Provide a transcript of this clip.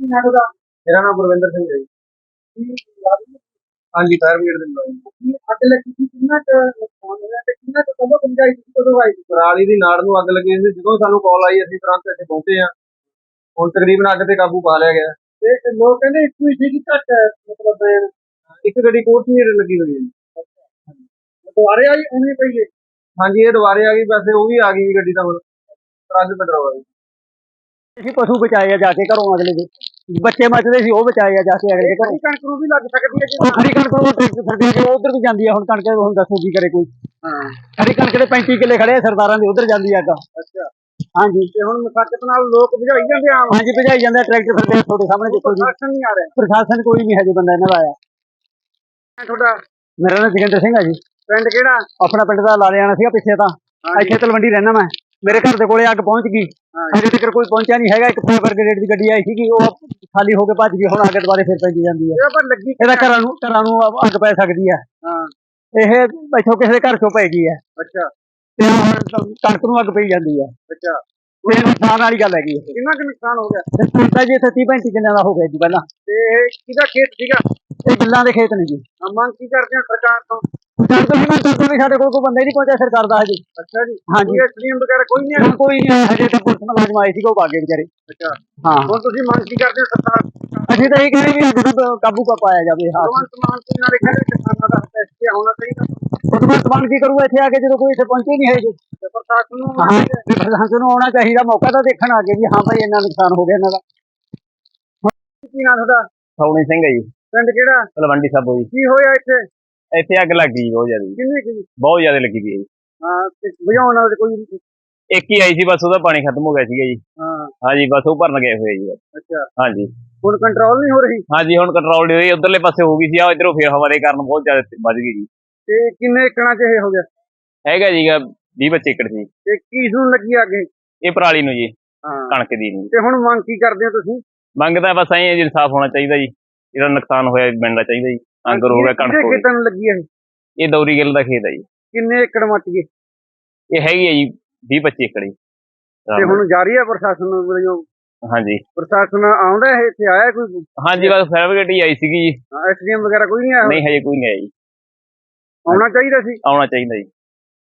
ਨਾਮ ਮੇਰਾ ਨਾਮ ਗੁਰਵਿੰਦਰ ਸਿੰਘ ਹੈ ਜੀ। ਹਾਂਜੀ ਫਾਇਰ ਬ੍ਰਿਗੇਡ ਦੇ ਮੁਲਾਜ਼ਮ ਅੱਗ ਲੱਗੀ ਸੀ ਕਿੰਨਾ ਕੁ ਨੁਕਸਾਨ ਹੋਇਆ ਤੇ ਕਿੰਨਾ ਕੁ ਕਦੋਂ ਪਹੁੰਚਾਈ ਸੀ ਕਦੋਂ ਆਈ? ਪਰਾਲੀ ਦੀ ਨਾੜ ਨੂੰ ਅੱਗ ਲੱਗੀ ਸੀ ਜਦੋਂ ਸਾਨੂੰ ਕਾਲ ਆਈ ਅਸੀਂ ਤੁਰੰਤ ਇੱਥੇ ਪਹੁੰਚੇ ਹਾਂ। ਹੁਣ ਤਕਰੀਬਨ ਅੱਗ ਤੇ ਕਾਬੂ ਪਾ ਲਿਆ ਗਿਆ। ਤੇ ਲੋਕ ਕਹਿੰਦੇ ਇੱਕੋ ਹੀ ਸੀ ਕਿ ਘੱਟ ਮਤਲਬ ਇੱਕ ਗੱਡੀ ਕੋਰਟ ਨਹੀਂ ਲੱਗੀ ਹੋਈ ਹੈ ਜੀ। ਦੁਆਰੇ ਆਈ ਉਵੇਂ ਪਈ ਹਾਂਜੀ ਇਹ ਦੁਬਾਰੇ ਆ ਗਈ ਵੈਸੇ ਉਹ ਵੀ ਆ ਗਈ ਗੱਡੀ ਤਾਂ ਹੁਣ। ਟਰੱਕ ਪੈਟਰੋਲ ਵਾਲੀ ਅਸੀਂ ਪਸ਼ੂ ਬਚਾਏ ਆ ਜਾ ਕੇ ਘਰੋਂ ਅਗਲੇ ਦੇ। ਬੱਚੇ ਮੱਚਦੇ ਸੀ ਉਹ ਬਚਾਏ ਆ ਜਾ ਕੇ ਅਗਲੇ ਦੇ ਘਰੋਂ। ਕਣਕ ਨੂੰ ਵੀ ਲੱਗ ਸਕਦੀ ਹੈ ਜੀ। ਖੜੀ ਕਣਕ ਉਹ ਟਰੈਕਟਰ ਫਿਰਦੇ ਕਿ ਉਧਰ ਵੀ ਜਾਂਦੀ ਆ। ਹੁਣ ਕਣਕ ਹੁਣ ਦੱਸੋ ਕੀ ਕਰੇ ਕੋਈ। ਹਾਂ। ਖੜੀ ਕਣਕ ਦੇ 35 ਕਿੱਲੇ ਖੜੇ ਆ ਸਰਦਾਰਾਂ ਦੇ ਉਧਰ ਜਾਂਦੀ ਆ ਅੱਗ। ਅੱਛਾ। ਹਾਂਜੀ। ਤੇ ਹੁਣ ਮੁਸ਼ੱਕਤ ਨਾਲ ਲੋਕ ਬੁਝਾਈ ਜਾਂਦੇ ਆ ਹਾਂਜੀ ਭਜਾਈ ਜਾਂਦੇ ਟਰੈਕਟਰ ਫਿਰਦੇ ਤੁਹਾਡੇ ਸਾਹਮਣੇ ਦੇਖੋ ਜੀ। ਪ੍ਰਸ਼ਾਸਨ ਨਹੀਂ ਆ ਰਿਹਾ? ਪ੍ਰਸ਼ਾਸਨ ਕੋਈ ਨਹੀਂ ਹਜੇ ਬੰਦਾ ਇਹਨਾਂ ਦਾ ਆਇਆ। ਤੁਹਾਡਾ ਮੇਰਾ ਨਾਮ ਜਗਿੰਦਰ ਸਿੰਘ ਆ ਜੀ। ਪਿੰਡ ਕਿਹੜਾ? ਆਪਣਾ ਪਿੰਡ ਦਾ ਲਾਲਿਆਣਾ ਸੀਗਾ ਪਿੱਛੇ ਤਾਂ। ਇੱਥੇ ਤਲਵੰਡੀ ਰਹਿਣਾ ਮੈਂ। ਮੇਰੇ ਘਰ ਦੇ ਕੋਲੇ ਅੱਗ ਪਹੁੰਚ ਗਈ। ਹਜੇ ਤੱਕ ਕੋਈ ਪਹੁੰਚਿਆ ਨਹੀਂ ਹੈਗਾ। ਇੱਕ ਫਾਇਰ ਬ੍ਰਿਗੇਡ ਦੀ ਗੱਡੀ ਆਈ ਸੀਗੀ ਉਹ ਖਾਲੀ ਹੋ ਕੇ ਭੱਜ ਗਈ। ਹੁਣ ਅੱਗ ਦੁਬਾਰੇ ਫਿਰ ਪੈਂਦੀ ਜਾਂਦੀ ਹੈ। ਇਹਦਾ ਘਰਾਂ ਨੂੰ ਘਰਾਂ ਨੂੰ ਅੱਗ ਪੈ ਸਕਦੀ ਹੈ। ਹਾਂ। ਇਹ ਇੱਥੋਂ ਕਿਸੇ ਦੇ ਘਰ ਚੋਂ ਪੈ ਗਈ ਹੈ। ਅੱਛਾ। ਤੇ ਹੁਣ ਕਣਕ ਨੂੰ ਅੱਗ ਪਈ ਜਾਂਦੀ ਹੈ। ਅੱਛਾ। ਇਹ ਨੁਕਸਾਨ ਵਾਲੀ ਗੱਲ ਹੈਗੀ ਕਿੰਨਾ ਕੁ ਨੁਕਸਾਨ ਹੋ ਗਿਆ? ਤੇ ਜੀ ਇੱਥੇ 30 35 ਕਿੱਲਿਆਂ ਦਾ ਹੋ ਗਿਆ ਜੀ ਪਹਿਲਾਂ। ਤੇ ਇਹ ਕਿਹਦਾ ਖੇਤ ਸੀਗਾ? ਇਹ ਗਿੱਲਾਂ ਦੇ ਖੇਤ ਨੇ ਜੀ। ਆ ਮੰਗ ਕੀ ਕਰਦੇ ਹੋ ਸਰਕਾਰ ਤੋਂ? ਵੀ ਵੀ ਸਾਡੇ ਕੋਲ ਕੋਈ ਬੰਦਾ ਹੀ ਨਹੀਂ ਪਹੁੰਚਿਆ ਸਰਕਾਰ ਦਾ ਹਜੇ। ਅੱਛਾ ਜੀ। ਹਾਂਜੀ। ਕੋਈ ਐਸਡੀਐਮ ਵਗੈਰਾ ਕੋਈ ਨਹੀਂ ਹੁਣ ਕੋਈ ਨਹੀਂ ਆਇਆ, ਹਜੇ ਤਾਂ ਪੁਲਿਸ ਮੁਲਾਜ਼ਮ ਆਏ ਸੀਗੇ ਉਹ ਭਾਗੇ ਵਿਚਾਰੇ। ਅੱਛਾ। ਹਾਂ। ਹੁਣ ਤੁਸੀਂ ਮੰਗ ਕੀ ਕਰਦੇ ਹੋ ਸਰਕਾਰ ਅਸੀਂ ਤਾਂ ਇਹ ਕਹਿੰਦੇ ਵੀ ਅੱਗ ਨੂੰ ਕਾਬੂ ਪਾ ਪਾਇਆ ਜਾਵੇ ਹਾਂ। ਭਗਵੰਤ ਮਾਨ ਜੀ ਨਾਲ ਕਹਿੰਦੇ ਕਿਸਾਨਾਂ ਦਾ ਫੈਸਲਾ ਹੋਣਾ ਚਾਹੀਦਾ। ਭਗਵੰਤ ਮਾਨ ਕੀ ਕਰੂਗਾ ਇੱਥੇ ਆ ਕੇ ਜਦੋਂ ਕੋਈ ਇੱਥੇ ਪਹੁੰਚੇ ਨਹੀਂ ਹੈ ਜੀ ਤੇ ਪ੍ਰਸ਼ਾਸਨ ਨੂੰ ਹਾਂ ਪ੍ਰਸ਼ਾਸਨ ਨੂੰ ਆਉਣਾ ਚਾਹੀਦਾ ਮੌਕਾ ਤਾਂ ਦੇਖਣ ਆ ਕੇ ਵੀ ਹਾਂ ਭਾਈ ਇੰਨਾ ਨੁਕਸਾਨ ਹੋ ਗਿਆ ਇਹਨਾਂ ਦਾ। ਕੀ ਨਾਮ ਤੁਹਾਡਾ? ਸੌਣੀ ਸਿੰਘ ਹੈ ਜੀ। ਪਿੰਡ ਕਿਹੜਾ? ਤਲਵੰਡੀ ਸਾਬੋ ਜੀ। ਕੀ ਹੋਇਆ ਇੱਥੇ? ਇੱਥੇ ਅੱਗ ਲੱਗ ਗਈ ਬਹੁਤ ਜ਼ਿਆਦਾ। ਕਿੰਨੇ ਕੀ ਬਹੁਤ ਜ਼ਿਆਦਾ ਲੱਗੀ ਗਈ ਹਾਂ ਤੇ ਬੁਝਾਉਣ ਨਾਲ ਕੋਈ ਇੱਕ ਹੀ ਆਈ ਸੀ ਬਸ ਉਹਦਾ ਪਾਣੀ ਖਤਮ ਹੋ ਗਿਆ ਸੀਗਾ ਜੀ। ਹਾਂ। ਹਾਂਜੀ ਬਸ ਉਹ ਭਰਨ ਗਏ ਹੋਏ ਜੀ। ਅੱਛਾ। ਹਾਂਜੀ ਹੁਣ ਕੰਟਰੋਲ ਨਹੀਂ ਹੋ ਰਹੀ? ਹਾਂਜੀ ਹੁਣ ਕੰਟਰੋਲ ਹੋਈ ਉਧਰਲੇ ਪਾਸੇ ਹੋ ਗਈ ਸੀ। ਆ ਇਧਰੋਂ ਫੇਰ ਹਵਾ ਦੇ ਕਾਰਨ ਬਹੁਤ ਜ਼ਿਆਦਾ ਵੱਧ ਗਈ ਜੀ। ਤੇ ਕਿੰਨੇ ਏਕੜਾਂ ਚ ਇਹ ਹੋ ਗਿਆ? ਹੈਗਾ ਜੀਗਾ 20 25 ਏਕੜ ਸੀ। ਤੇ ਕਿਸ ਨੂੰ ਲੱਗੀ ਅੱਗੇ? ਇਹ ਪਰਾਲੀ ਨੂੰ ਜੀ ਹਾਂ। ਕਣਕ ਦੀ ਨੂੰ ਤੇ ਹੁਣ ਮੰਗ ਕੀ ਕਰਦੇ ਹੋ ਤੁਸੀਂ? ਮੰਗਦਾ ਬਸ ਐਂ ਜੀ ਇਨਸਾਫ ਹੋਣਾ ਚਾਹੀਦਾ ਜੀ। ਇਹਦਾ ਨੁਕਸਾਨ ਹੋਇਆ ਮਿਲਣਾ ਚਾਹੀਦਾ ਜੀ। ਅੰਗਰ ਹੋ ਗਿਆ ਕਣਕ ਹੋ ਗਈ। ਖੇਤਾਂ ਨੂੰ ਲੱਗੀ ਹੈ ਇਹ ਦੌਰੀ ਗਿੱਲ ਦਾ ਖੇਤ ਹੈ ਜੀ। ਕਿੰਨੇ ਏਕੜ ਮੱਚ ਗਏ? ਇਹ ਹੈਗੀ ਹੈ ਜੀ 20 25 ਏਕੜ ਜੀ। ਤੇ ਹੁਣ ਜਾਰੀ ਹੈ ਪ੍ਰਸ਼ਾਸਨ ਵੱਲੋਂ ਹਾਂਜੀ। ਪ੍ਰਸ਼ਾਸਨ ਆਉਂਦਾ ਹੈ ਇੱਥੇ ਆਇਆ ਕੋਈ? ਹਾਂਜੀ ਬਸ ਬ੍ਰਿਗੇਡ ਹੀ ਆਈ ਸੀਗੀ ਜੀ। ਐਸਡੀਐਮ ਵਗੈਰਾ ਕੋਈ ਨਹੀਂ ਆਇਆ? ਨਹੀਂ ਹਜੇ ਕੋਈ ਨਹੀਂ ਆਇਆ ਜੀ। ਆਉਣਾ ਚਾਹੀਦਾ ਸੀ? ਆਉਣਾ ਚਾਹੀਦਾ ਜੀ।